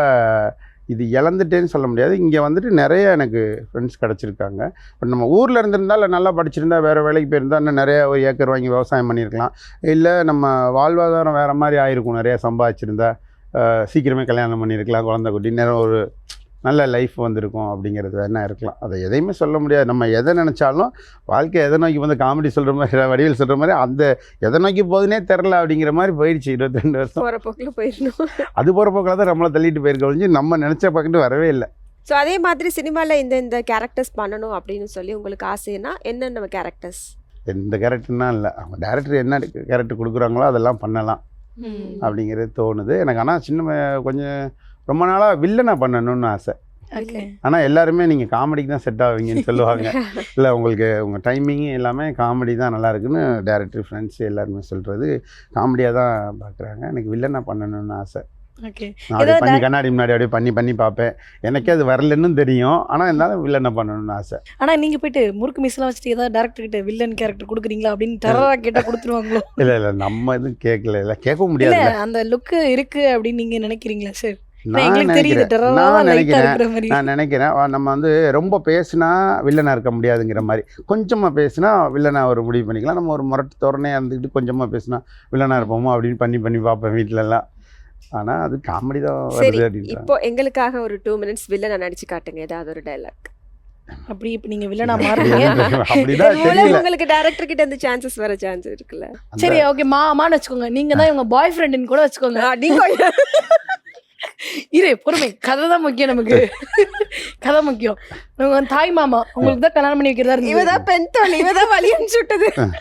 இது இழந்துட்டேன்னு சொல்ல முடியாது. இங்கே வந்துட்டு நிறைய எனக்கு ஃப்ரெண்ட்ஸ் கிடச்சிருக்காங்க. இப்போ நம்ம ஊரில் இருந்திருந்தா இல்லை நல்லா படிச்சிருந்தா வேறு வேலைக்கு போயிருந்தா இன்னும் நிறைய ஒரு ஏக்கர் வாங்கி விவசாயம் பண்ணியிருக்கலாம். இல்லை நம்ம வாழ்வாதாரம் வேறு மாதிரி ஆயிருக்கும். நிறையா சம்பாதிச்சிருந்தா சீக்கிரமே கல்யாணம் பண்ணியிருக்கலாம் குழந்தை குட்டி நேரம் ஒரு நல்ல லைஃப் வந்திருக்கும் அப்படிங்கிறது வேணா இருக்கலாம். அதை எதையுமே சொல்ல முடியாது. நம்ம எதை நினச்சாலும் வாழ்க்கை எதை நோக்கி வந்து காமெடி சொல்கிற மாதிரி வடிவேல் சொல்கிற மாதிரி அந்த எதை நோக்கி போகுதுனே தெரில அப்படிங்கிற மாதிரி போயிடுச்சு இருபத்தி ரெண்டு வருஷம். போற போக்குல போயிடணும். அது போகிற போக்கில் தான் நம்மளை தள்ளிட்டு போயிருக்க ஒழிஞ்சு நம்ம நினச்ச பக்கத்து வரவே இல்லை. ஸோ அதே மாதிரி சினிமால இந்த இந்த கேரக்டர்ஸ் பண்ணணும் அப்படின்னு சொல்லி உங்களுக்கு ஆசைன்னா என்னென்ன கேரக்டர்ஸ் எந்த கேரக்டர்னா இல்லை. அவங்க டேரக்டர் என்ன கேரக்டர் கொடுக்குறாங்களோ அதெல்லாம் பண்ணலாம். அப்படிங்கிறது தோணுது. எனக்கு ஆனால் சின்ன கொஞ்சம் ரொம்ப நாளாக வில்லனை பண்ணணும்னு ஆசை. ஆனால் எல்லாருமே நீங்கள் காமெடிக்கு தான் செட் ஆவீங்கன்னு சொல்லுவாங்க. இல்லை உங்களுக்கு உங்கள் டைமிங் எல்லாமே காமெடி தான் நல்லா இருக்குன்னு டேரக்டர் ஃப்ரெண்ட்ஸ் எல்லாருமே சொல்கிறது காமெடியாக தான் பார்க்குறாங்க எனக்கு வில்லனை பண்ணணும்னு ஆசை. அப்படியே பண்ணி கண்ணாடி முன்னாடி அப்படியே பண்ணி பண்ணி பார்ப்பேன். எனக்கே அது வரலன்னு தெரியும். ஆனால் இருந்தாலும் வில்லனை பண்ணணும்னு ஆசை. ஆனா நீங்க போயிட்டு முறுக்கு மிஸ்லாம் வச்சுட்டு ஏதாவது டேரக்டர் கிட்ட வில்லன் கேரக்டர் கொடுக்குறீங்களா அப்படின்னு டெரரா கேட்டா கொடுத்துருவாங்களோ? இல்லை இல்லை நம்ம எதுவும் கேட்கல இல்லை இல்ல முடியாது அந்த லுக் இருக்கு அப்படின்னு நீங்க நினைக்கிறீங்களா? சார். நான் நினைக்கிறேன். நான் நம்ம வந்து ரொம்ப பேசினா வில்லனாக இருக்க முடியாதுங்கிற மாதிரி. கொஞ்சமாக பேசினா வில்லனாக ஒரு முடிவு பண்ணிக்கலாம். நம்ம ஒரு முரட்டு தோரணையாக இருந்துக்கிட்டு கொஞ்சமாக பேசினா வில்லனாக இருப்போமோ அப்படின்னு பண்ணி பண்ணி பார்ப்பேன் வீட்டிலலாம் ஆனால் அது காமெடி தான் சரி வருது அப்படின்றாங்க. இப்போ எங்களுக்காக ஒரு டூ மினிட்ஸ் வில்லனை நடிச்சு காட்டுங்க. ஏதாவது ஒரு டைலாக் அப்படி இப்ப நீங்க வில்லனா மாறுறீங்க. உங்களுக்கு டேரக்டர் கிட்ட இருந்து சான்சஸ் வர சான்ஸ் இருக்குல்ல. சரி ஓகே மாமான்னு வச்சுக்கோங்க. நீங்க தான் இவங்க பாய் ஃப்ரெண்டுன்னு கூட வச்சுக்கோங்க. நீங்க இரு பொறுமை. கதை தான் முக்கியம் நமக்கு. கதை முக்கியம். உங்க தாய் மாமா உங்களுக்கு தான் கல்யாணம் பண்ணி வைக்கிறதா இருந்தது. இவதான் பெண் தோல் இவதான் விட்டது.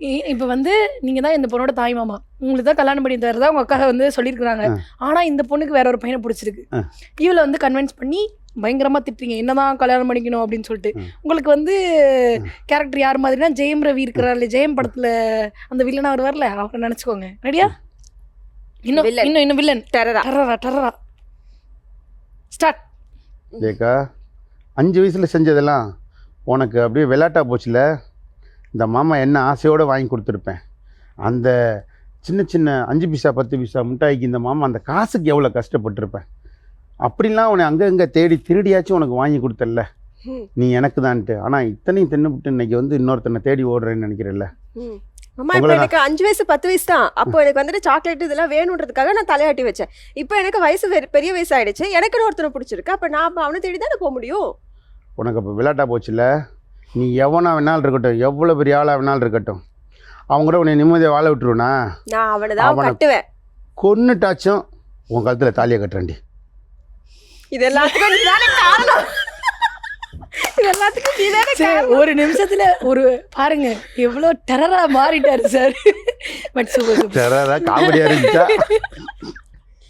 இ- இப்ப வந்து நீங்க தான் இந்த பொண்ணோட தாய் மாமா. உங்களுக்கு தான் கல்யாணம் பண்ணி தரதா உங்க அக்கா வந்து சொல்லியிருக்காங்க ஆ. ஆனா இந்த பொண்ணுக்கு வேற ஒரு பையனை பிடிச்சிருக்கு. இவளை வந்து கன்வின்ஸ் பண்ணி பயங்கரமா திட்டுறீங்க. என்னதான் கல்யாணம் பண்ணிக்கணும் அப்படின்னு சொல்லிட்டு. உங்களுக்கு வந்து கேரக்டர் யார் மாதிரினா ஜெயம் ரவி இருக்கிறாரு ஜெயம் படத்துல அந்த வில்லனா வருவார்ல? அவரை நினைச்சுக்கோங்க. ரெடியா இன்னும் Villain. இன்னும் இன்னும் வில்லன். டெரரா. டரரா டரரா. ஸ்டார்ட். ஏக்கா அஞ்சு வயசில் செஞ்சதெல்லாம் உனக்கு அப்படியே விளையாட்டா போச்சுல? இந்த மாமா என்ன ஆசையோடு வாங்கி கொடுத்துருப்பேன். அந்த சின்ன சின்ன அஞ்சு பைசா பத்து பைசா மிட்டாய்க்கு இந்த மாமா அந்த காசுக்கு எவ்வளோ கஷ்டப்பட்டிருப்பேன் அப்படிலாம் உன்னை அங்கே இங்கே தேடி திருடியாச்சும் உனக்கு வாங்கி கொடுத்தல்ல. ம். நீ எனக்கு தான்ட்டு. ஆனால் இத்தனையும் தின்னுபிட்டு இன்னைக்கு வந்து இன்னொருத்தனை தேடி ஓடுறேன்னு நினைக்கிறல்ல. அம்மா இப்போ எனக்கு அஞ்சு வயசு பத்து வயசு தான். அப்போ எனக்கு வந்துட்டு சாக்லேட் இதெல்லாம் வேணுன்றதுக்காக நான் தலையாட்டி வச்சேன். இப்போ எனக்கு வயசு பெரிய வயசு ஆயிடுச்சு எனக்கு ஒருத்தனை பிடிச்சிருக்கு. அப்போ நான் அவனை தேடி தானே போக முடியும்? உனக்கு அப்போ விளையாட்டா போச்சுல்ல? நீ எவனா வேணாலும் இருக்கட்டும். எவ்வளோ பெரிய ஆளாக வேணாலும் இருக்கட்டும். அவங்க கூட உன்னை நிம்மதியாக வாழ விட்டுருவனா? நான் அவனை தான் கட்டுவேன். கொன்னுட்டாச்சும் உன் கழுத்தில் தாலியை கட்டுறேன்டி. இது எல்லாத்துக்கும் நீ தானே காரணம் இது எல்லாத்துக்கும் ஒரு நிமிஷத்துல ஒரு பாருங்க எவ்வளோ டெரரா மாறிட்டாரு சார் பட் சூப்பர் சூப்பர் டெரரா காமெடியாக இருந்துச்சா?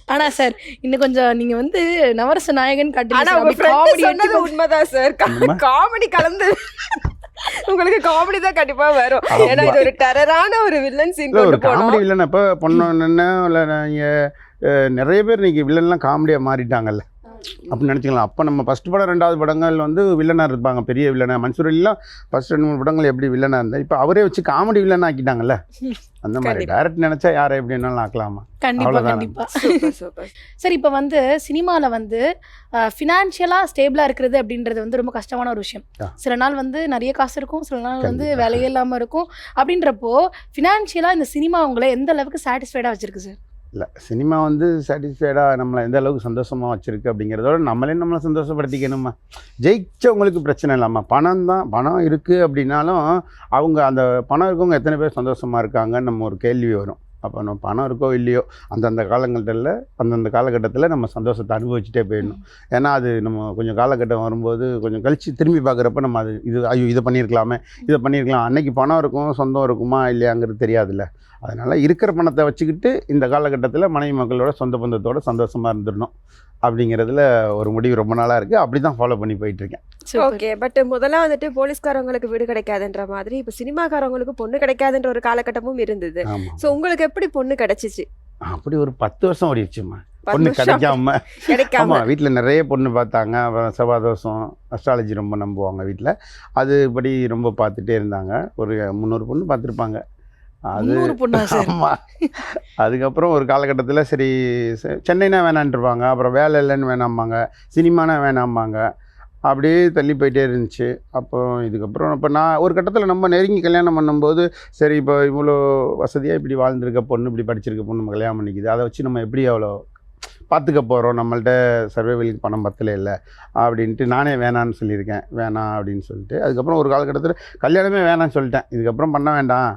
ஆனா சார் இன்னும் கொஞ்சம் நீங்க வந்து நவரச நாயகன் காட்டுறீங்க உண்மைதான் சார்? காமெடி கலந்து உங்களுக்கு காமெடி தான் கண்டிப்பா வரும். ஏன்னா இது ஒரு டெரரான ஒரு வில்லன் சீன் ஒரு காமெடி வில்லன் இப்போ பொண்ணு இல்லை நிறைய பேர் இன்னைக்கு வில்லன்லாம் காமெடியாக மாறிட்டாங்கல்ல. அப்படின்னு நினச்சிக்கலாம். அப்போ நம்ம ஃபஸ்ட் படம் ரெண்டாவது படங்கள் வந்து வில்லனாக இருப்பாங்க. பெரிய வில்லனாக மன்சூர் அலிலாம் ஃபஸ்ட் ரெண்டு மூணு படங்கள் எப்படி வில்லனாக இருந்தால் இப்போ அவரே வச்சு காமெடி வில்லன் ஆக்கிட்டாங்கல்ல? அந்த மாதிரி. டேரக்ட் நினச்சா யாரை எப்படி வேணாலும் ஆக்கலாமா? கண்டிப்பா அவ்வளவுதானே. கண்டிப்பா. Super super. சார் இப்போ வந்து சினிமாவில் வந்து ஃபினான்ஷியலாக ஸ்டேபிளாக இருக்கிறது அப்படின்றது வந்து ரொம்ப கஷ்டமான ஒரு விஷயம். சில நாள் வந்து நிறைய காசு இருக்கும் சில நாள் வந்து. வேலையே இல்லாமல் இருக்கும். அப்படின்றப்போ ஃபினான்ஷியலாக இந்த சினிமா உங்களை எந்த அளவுக்கு சாட்டிஸ்ஃபைடாக வச்சிருக்கு சார் இல்லை சினிமா வந்து சாட்டிஸ்ஃபைடாக நம்மளை எந்த அளவுக்கு சந்தோஷமாக வச்சுருக்கு அப்படிங்கிறதோட நம்மளே நம்மளை சந்தோஷப்படுத்திக்கணுமா ஜெயிச்சவங்களுக்கு பிரச்சனை இல்லாமா பணம் தான் பணம் இருக்குது அப்படின்னாலும் அவங்க அந்த பணம் இருக்கவங்க எத்தனை பேர் சந்தோஷமாக இருக்காங்கன்னு நம்ம ஒரு கேள்வி வரும். அப்போ நம்ம பணம் இருக்கோ இல்லையோ அந்தந்த காலகட்டத்தில் அந்தந்த காலகட்டத்தில் நம்ம சந்தோஷத்தை அனுபவிச்சுட்டே போயிடணும். ஏன்னா அது நம்ம கொஞ்சம் காலகட்டம் வரும்போது கொஞ்சம் கழித்து திரும்பி பார்க்குறப்ப நம்ம அது இது ஐயோ இதை பண்ணியிருக்கலாமே இதை பண்ணியிருக்கலாம். அன்னைக்கு பணம் இருக்கும் சொந்தம் இருக்குமா இல்லையாங்கிறது தெரியாதுல்ல. அதனால் இருக்கிற பணத்தை வச்சுக்கிட்டு இந்த காலகட்டத்தில் மனைவி மக்களோட சொந்த பந்தத்தோட சந்தோஷமாக இருந்துடணும் அப்படிங்கிறதுல ஒரு முடிவு ரொம்ப நாளாக இருக்குது அப்படி தான் ஃபாலோ பண்ணி போயிட்டுருக்கேன். ஓகே பட் முதல்ல வந்துட்டு போலீஸ்காரங்களுக்கு வீடு கிடைக்காதுன்ற மாதிரி இப்போ சினிமாக்காரங்களுக்கு பொண்ணு கிடைக்காதுன்ற ஒரு காலகட்டமும் இருந்தது. சோ உங்களுக்கு எப்படி பொண்ணு கிடைச்சிச்சு? அப்படி ஒரு பத்து வருஷம் ஓடிடுச்சுமா பொண்ணு கிடைக்காம. கிடைக்காம. ஆமாம் வீட்டில் நிறைய பொண்ணு பார்த்தாங்க. அப்புறம் செவ்வாதோஷம் அஸ்ட்ராலஜி ரொம்ப நம்புவாங்க வீட்டில் அதுபடி ரொம்ப பார்த்துட்டே இருந்தாங்க. ஒரு முந்நூறு பொண்ணு பார்த்துருப்பாங்க. அது ஆமாம் அதுக்கப்புறம் ஒரு காலகட்டத்தில் சரி சென்னைனா வேணான்ட்டுருப்பாங்க அப்புறம் வேலை இல்லைன்னு வேணாம்பாங்க சினிமானா வேணாம்பாங்க அப்படியே தள்ளி போயிட்டே இருந்துச்சு. அப்போ இதுக்கப்புறம் இப்போ நான் ஒரு கட்டத்தில் நம்ம நெருங்கி கல்யாணம் பண்ணும்போது சரி இப்போ இவ்வளோ வசதியாக இப்படி வாழ்ந்திருக்க பொண்ணு இப்படி படிச்சிருக்க பொண்ணு நம்ம கல்யாணம் பண்ணிக்குது அதை வச்சு நம்ம எப்படி அவ்வளோ பார்த்துக்க போகிறோம் நம்மள்ட்ட சர்வைவலுக்கு பணம் பத்தல இல்லை அப்படின்ட்டு நானே வேணான்னு சொல்லியிருக்கேன் வேணாம் அப்படின்னு சொல்லிட்டு அதுக்கப்புறம் ஒரு காலகட்டத்தில் கல்யாணமே வேணாம்னு சொல்லிட்டேன். இதுக்கப்புறம் பண்ண வேண்டாம்.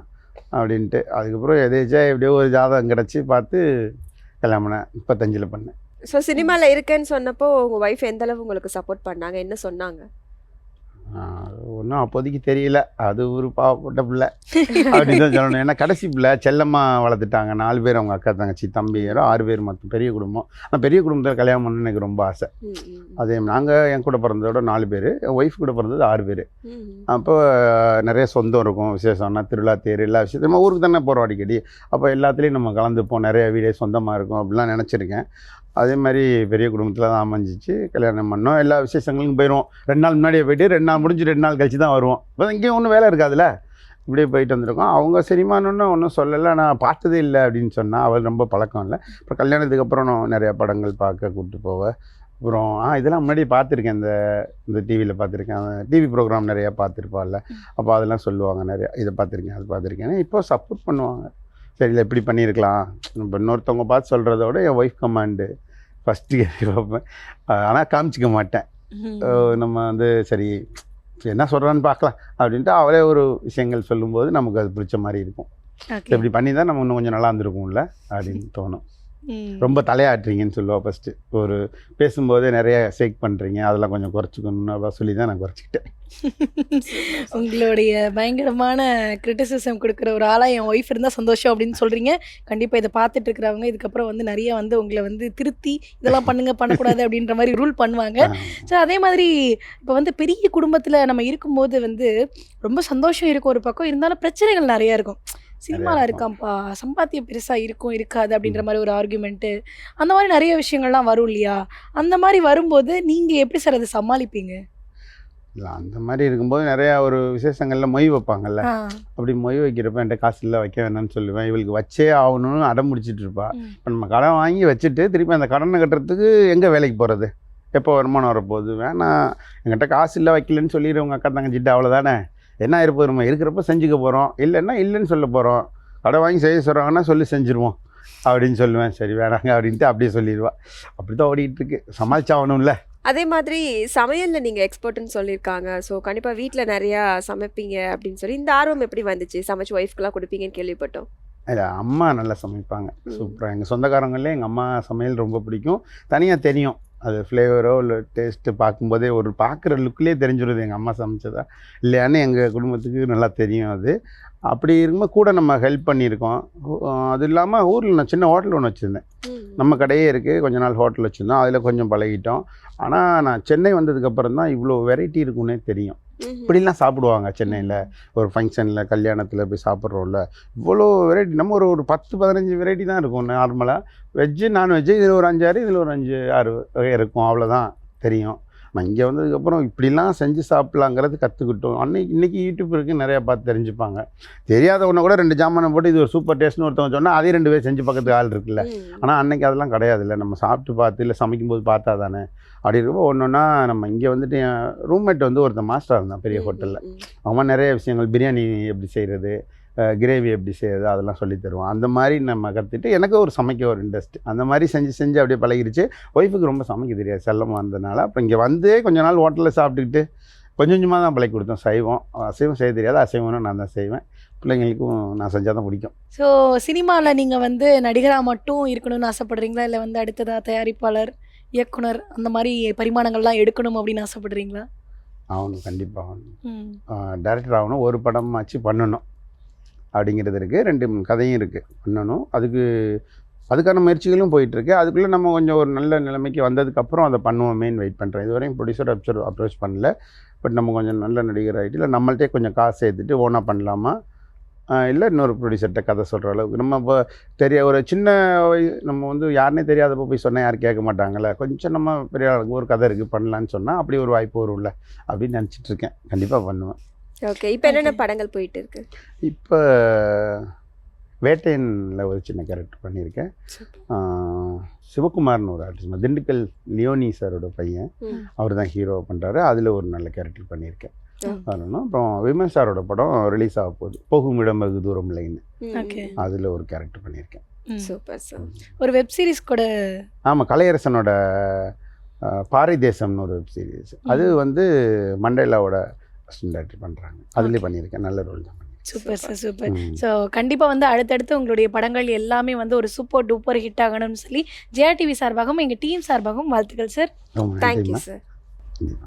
அப்படின்ட்டு. அதுக்கப்புறம் எதேச்சா எப்படியோ ஒரு ஜாதகம் கிடச்சி பார்த்து கல்யாணம் பண்ணேன். முப்பத்தஞ்சில் பண்ணேன். ஸோ சினிமாவில் இருக்கேன்னு சொன்னப்போ உங்கள் ஒய்ஃப் எந்தளவு உங்களுக்கு சப்போர்ட் பண்ணாங்க? என்ன சொன்னாங்க? ஒன்றும் அப்போதைக்கு தெரியல. அது ஒரு பாவப்பட்ட பிள்ளை. அப்படின்னு தான் சொல்லணும். ஏன்னா கடைசி பிள்ளை செல்லமாக வளர்த்துட்டாங்க. நாலு பேர் அவங்க அக்கா தங்கச்சி தம்பி யாரோ ஆறு பேர் மொத்தம். பெரிய குடும்பம். ஆனால் பெரிய குடும்பத்தில் கல்யாணம் பண்ணணும்னு எனக்கு ரொம்ப ஆசை. அதே நாங்கள் என் கூட பிறந்ததோட நாலு பேர். என் ஒய்ஃப் கூட பிறந்தது ஆறு பேர். அப்போ நிறைய சொந்தம் இருக்கும். விசேஷம்னா திருவிழா தேர் எல்லா விஷயத்தையும் ஊருக்கு தானே போகிறோம் அடிக்கடி. அப்போ எல்லாத்துலேயும் நம்ம கலந்துப்போம். நிறைய வீடே சொந்தமாக இருக்கும். அப்படிலாம் நினச்சிருக்கேன். அதே மாதிரி பெரிய குடும்பத்தில் தான் அமைஞ்சிச்சு. கல்யாணம் பண்ணோம். எல்லா விசேஷங்களுக்கும் போயிடுவோம் ரெண்டு நாள் முன்னாடியே போயிட்டு ரெண்டு நாள் முடிஞ்சு ரெண்டு நாள் கழிச்சு தான் வருவோம். இப்போ இங்கேயும் ஒன்றும் வேலை இருக்காதுல்ல? இப்படியே போயிட்டு வந்திருக்கோம். அவங்க சரிமானு ஒன்றும் சொல்லலை. நான் பார்த்ததே இல்லை அப்படின்னு சொன்னால் அவள் ரொம்ப பழக்கம் இல்லை. இப்போ கல்யாணத்துக்கு அப்புறம் நான் நிறையா படங்கள் பார்க்க கூப்பிட்டு போவேன் அப்புறம் ஆ இதெல்லாம் முன்னாடி பார்த்துருக்கேன். இந்த இந்த டிவியில் பார்த்துருக்கேன். டிவி ப்ரோக்ராம் நிறையா பார்த்துருப்பாள்ல. அப்போ அதெல்லாம் சொல்லுவாங்க நிறையா. இதை பார்த்துருக்கேன் அது பார்த்துருக்கேன். இப்போ சப்போர்ட் பண்ணுவாங்க. சரி இல்லை இப்படி பண்ணியிருக்கலாம். இப்போ இன்னொருத்தவங்க பார்த்து சொல்கிறத விட என் ஒய்ஃப் கமாண்டு ஃபஸ்ட்டு வைப்பேன் ஆனால் காமிச்சிக்க மாட்டேன். நம்ம வந்து சரி என்ன சொல்கிறான்னு பார்க்கலாம் அப்படின்ட்டு அவளே ஒரு விஷயங்கள் சொல்லும்போது நமக்கு அது பிடிச்ச மாதிரி இருக்கும். இப்படி பண்ணி தான் நம்ம இன்னும் கொஞ்சம் நல்லா இருந்திருக்கும்ல அப்படின்னு தோணும். ரொம்ப தலையாட்டுறீங்கன்னு சொல்லுவா ஃபஸ்ட்டு ஒரு பேசும்போதே நிறைய ஷேக் பண்ணுறீங்க அதெல்லாம் கொஞ்சம் குறைச்சிக்கணும்னு சொல்லி தான் நான் குறைச்சிக்கிட்டேன். உங்களுடைய பயங்கரமான கிரிட்டிசிசம் கொடுக்குற ஒரு ஆளாக என் ஒய்ஃப் இருந்தால் சந்தோஷம் அப்படின்னு சொல்கிறீங்க கண்டிப்பாக இதை பார்த்துட்டு இருக்கிறவங்க இதுக்கப்புறம் வந்து நிறைய வந்து உங்களை வந்து திருத்தி இதெல்லாம் பண்ணுங்க பண்ணக்கூடாது அப்படின்ற மாதிரி ரூல் பண்ணுவாங்க. ஸோ அதே மாதிரி இப்போ வந்து பெரிய குடும்பத்தில் நம்ம இருக்கும்போது வந்து ரொம்ப சந்தோஷம் இருக்கும் ஒரு பக்கம். இருந்தாலும் பிரச்சனைகள் நிறைய இருக்கும். சினிமாவில் இருக்கும். இருக்காம்ப்பா சம்பாத்தியம் பெருசாக இருக்கும் இருக்காது அப்படின்ற மாதிரி ஒரு ஆர்குமெண்ட்டு அந்த மாதிரி நிறைய விஷயங்கள்லாம் வரும் இல்லையா? அந்த மாதிரி வரும்போது நீங்கள் எப்படி சார் அதை சமாளிப்பீங்க? இல்லை அந்த மாதிரி இருக்கும்போது நிறையா ஒரு விசேஷங்களில் மொய் வைப்பாங்கல்ல. அப்படி மொய் வைக்கிறப்ப என்கிட்ட காசு இல்லை வைக்க வேணாம்னு சொல்லுவேன். இவளுக்கு வச்சே ஆகணும்னு அடம் முடிச்சிட்டு இருப்பா. இப்போ நம்ம கடன் வாங்கி வச்சுட்டு திருப்பி அந்த கடனை கட்டுறதுக்கு எங்கே வேலைக்கு போகிறது எப்போ வருமானம் வரப்போகுது? வேணாம். என்கிட்ட காசு இல்லை வைக்கலன்னு சொல்லிடு உங்கள் அக்கா தங்கச்சிட்டு அவ்வளோதானே என்ன இருப்போம் நம்ம? இருக்கிறப்ப செஞ்சுக்க போகிறோம் இல்லைன்னா இல்லைன்னு சொல்ல போகிறோம் கடை வாங்கி செய்ய சொல்கிறாங்கன்னா சொல்லி செஞ்சுருவோம். அப்படின்னு சொல்லுவேன். சரி வேணாங்க அப்படின்ட்டு அப்படியே சொல்லிடுவா. அப்படி தான் ஓடிட்டு இருக்கு சமாளிச்சாகணும்ல அதே மாதிரி சமையல்ல நீங்க எக்ஸ்பர்ட்னு சொல்லியிருக்காங்க. ஸோ கண்டிப்பா வீட்ல நிறைய சமைப்பீங்க அப்படின்னு சொல்லி இந்த ஆர்வம் எப்படி வந்துச்சு? சமைச்சு ஒய்ஃப்க்குலாம் கொடுப்பீங்கன்னு கேள்விப்பட்டோம். இல்லை அம்மா நல்லா சமைப்பாங்க. சூப்பராக எங்கள் சொந்தக்காரங்களே எங்கள் அம்மா சமையல் ரொம்ப பிடிக்கும். தனியாக தெரியும். அது ஃப்ளேவரோ இல்லை டேஸ்ட்டு பார்க்கும்போதே ஒரு பார்க்குற லுக்லேயே தெரிஞ்சிடுது எங்கள் அம்மா சமைச்சதா? இல்லையான்னு எங்கள் குடும்பத்துக்கு நல்லா தெரியும் அது. அப்படி இருக்கும்போது கூட நம்ம ஹெல்ப் பண்ணியிருக்கோம். அது இல்லாமல் ஊரில் நான் சின்ன ஹோட்டல் ஒன்று வச்சுருந்தேன். நம்ம கடையே இருக்குது கொஞ்ச நாள் ஹோட்டல் வச்சுருந்தோம். அதில் கொஞ்சம் பழகிட்டோம். ஆனால் நான் சென்னை வந்ததுக்கப்புறம் தான் இவ்வளோ வெரைட்டி இருக்குன்னே தெரியும். இப்படிலாம் சாப்பிடுவாங்க சென்னையில். ஒரு ஃபங்க்ஷனில் கல்யாணத்தில் போய் சாப்பிட்றோம்ல. இவ்வளோ வெரைட்டி நம்ம ஒரு ஒரு பத்து பதினஞ்சு வெரைட்டி தான் இருக்கும் நார்மலாக வெஜ்ஜு நான்வெஜ்ஜு இதில் ஒரு அஞ்சாறு இதில் ஒரு அஞ்சு ஆறு வகை இருக்கும். அவ்வளோதான் தெரியும். நான் இங்கே வந்ததுக்கப்புறம் இப்படிலாம் செஞ்சு சாப்பிட்லாங்கிறது கற்றுக்கிட்டோம். அன்னைக்கு இன்றைக்கி யூடியூப் இருக்குது நிறையா பார்த்து தெரிஞ்சுப்பாங்க. தெரியாதவனை கூட ரெண்டு ஜாமானை போட்டு இது ஒரு சூப்பர் டேஸ்ட்னு ஒருத்தவங்க சொன்னால் அதே ரெண்டு பேர் செஞ்சு பக்கத்துக்கு ஆள் இருக்குல்ல. ஆனால் அன்னைக்கு அதெல்லாம் கிடையாது இல்லை நம்ம சாப்பிட்டு பார்த்து இல்லை சமைக்கும்போது பார்த்தா தானே. அப்படி இருக்கப்போ ஒன்று ஒன்றா நம்ம இங்கே வந்துட்டு என் ரூம்மேட் வந்து ஒருத்தன் மாஸ்டராக இருந்தான் பெரிய ஹோட்டலில் அவன் நிறைய விஷயங்கள் பிரியாணி எப்படி செய்கிறது கிரேவி எப்படி செய்கிறது அதெல்லாம் சொல்லி தருவான். அந்த மாதிரி நம்ம கற்றுட்டு எனக்கு ஒரு சமைக்க ஒரு இன்ட்ரெஸ்ட் அந்த மாதிரி செஞ்சு செஞ்சு அப்படியே பழகிருச்சு. ஒய்ஃபுக்கு ரொம்ப சமைக்க தெரியாது. செல்லமாக இருந்ததுனால அப்புறம் இங்கே வந்து கொஞ்ச நாள் ஹோட்டலில் சாப்பிட்டுக்கிட்டு கொஞ்சம் கொஞ்சமாக தான் பழகி கொடுத்தோம். சைவம் அசைவம் செய்ய தெரியாது. அசைவம்னு நான் தான் செய்வேன். பிள்ளைங்களுக்கும் நான் செஞ்சால் தான் பிடிக்கும். ஸோ சினிமாவில் நீங்கள் வந்து நடிகராக மட்டும் இருக்கணும்னு ஆசைப்படுறீங்களா? இல்லை வந்து அடுத்ததாக தயாரிப்பாளர் இயக்குனர் அந்த மாதிரி பரிமாணங்கள்லாம் எடுக்கணும் அப்படின்னு ஆசைப்படுறீங்களா? ஆகணும். கண்டிப்பாக ஆகணும். டேரக்டர் ஆகணும். ஒரு படம் ஆச்சு பண்ணணும். அப்படிங்கிறது இருக்குது ரெண்டு கதையும் இருக்குது பண்ணணும் அதுக்கு அதுக்கான முயற்சிகளும் போயிட்டுருக்கு. அதுக்குள்ளே நம்ம கொஞ்சம் ஒரு நல்ல நிலைமைக்கு வந்ததுக்கப்புறம் அதை பண்ணுவோமேன்னு வெயிட் பண்ணுறேன் இதுவரையும் ப்ரொடியூசர் அப்சர் அப்ரோச் பண்ணல. பட் நம்ம கொஞ்சம் நல்ல நடிகர் ஆகிட்டு இல்லை நம்மள்ட்டே கொஞ்சம் காசு சேர்த்துட்டு ஓனாக பண்ணலாமா? இல்லை இன்னொரு ப்ரொடியூசர்கிட்ட கதை சொல்கிற அளவுக்கு. நம்ம இப்போ தெரிய ஒரு சின்ன நம்ம வந்து யாருனே தெரியாதப்போ போய் சொன்னால் யாரும் கேட்க மாட்டாங்கல்ல. கொஞ்சம் நம்ம பெரிய ஆளுக்கு ஒரு கதை இருக்குது பண்ணலான்னு சொன்னால் அப்படி ஒரு வாய்ப்பு வரும்ல. அப்படின்னு நினச்சிட்ருக்கேன் கண்டிப்பாக பண்ணுவேன். ஓகே இப்போ என்னென்ன. படங்கள் போயிட்டு இருக்கு இப்போ வேட்டையனில் ஒரு சின்ன கேரக்டர் பண்ணியிருக்கேன். சிவகுமார்னு ஒரு ஆர்டிஸ்ட் திண்டுக்கல் லியோனி சாரோட பையன். ம். அவர் தான் ஹீரோ பண்ணுறாரு அதில் ஒரு நல்ல கேரக்டர் பண்ணியிருக்கேன். வரணும் அப்புறம் விமன் சாரோட படம் ரிலீஸ் ஆக போகுது. போகும் இடம் வெகு தூரம் லைன்னு ஓகே. அதில் ஒரு கேரக்டர் பண்ணியிருக்கேன். சூப்பர் சார் ஒரு வெப் சீரிஸ் கூட ஆமாம் கலையரசனோட ஆஹ், பாறை தேசம்னு ஒரு வெப் சீரிஸ் அது வந்து மண்டேலாவோட அசிஸ்டன்ட் டேரக்டர் பண்ணுறாங்க அதுலேயே பண்ணியிருக்கேன். நல்ல ரோல் தான் சூப்பர் சார் சூப்பர். ஸோ கண்டிப்பாக வந்து அடுத்தடுத்து உங்களுடைய படங்கள் எல்லாமே வந்து ஒரு சூப்பர் டூப்பர் ஹிட் ஆகணும்னு சொல்லி ஜெயா டிவி சார்பாகவும் எங்கள் டீம் சார்பாகவும் வாழ்த்துக்கள் சார் தேங்க்யூ சார்.